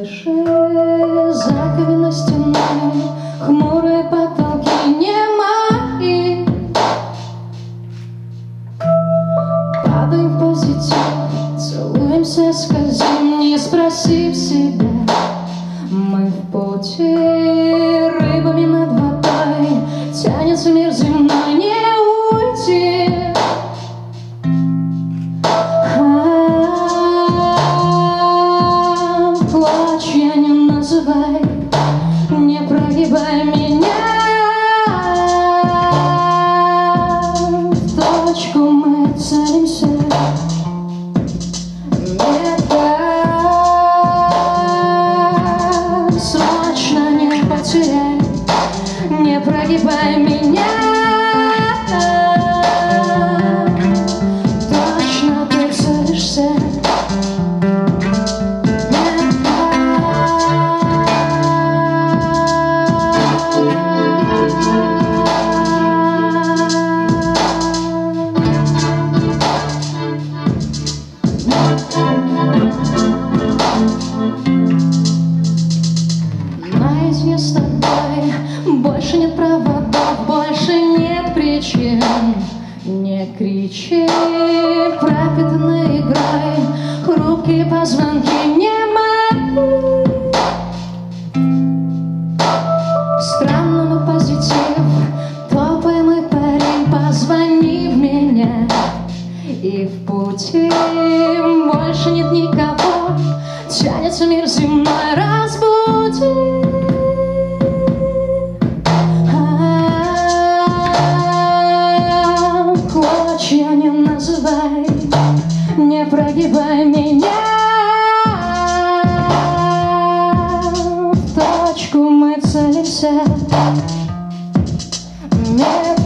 дыши Заковина стеной Хмурые потолки не мои. Падаем в позицию, Целуемся, скользим Не спросив себя. Мы в пути Рыбами над водой Тянется мир земли называй Не прогибай меня. Точку мы целимся. Метка Срочно не потеряй Не прогибай меня проводов, больше нет причин. Не кричи, пропитанной игрой Хрупкие позвонки не мои но позитив Топай мой парень, позвони в меня. И в пути больше нет никого Тянется мир земной, разбуди Не прогибай меня В точку мы целимся. Метка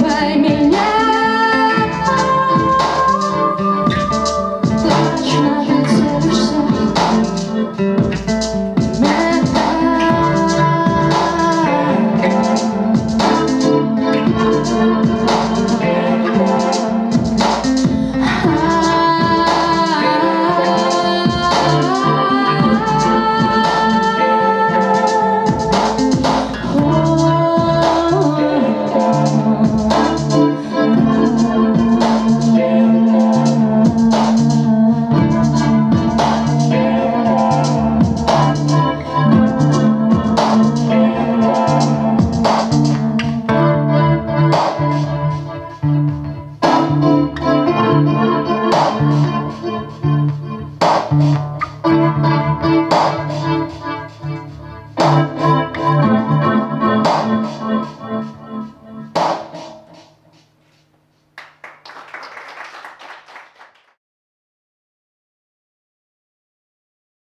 By me.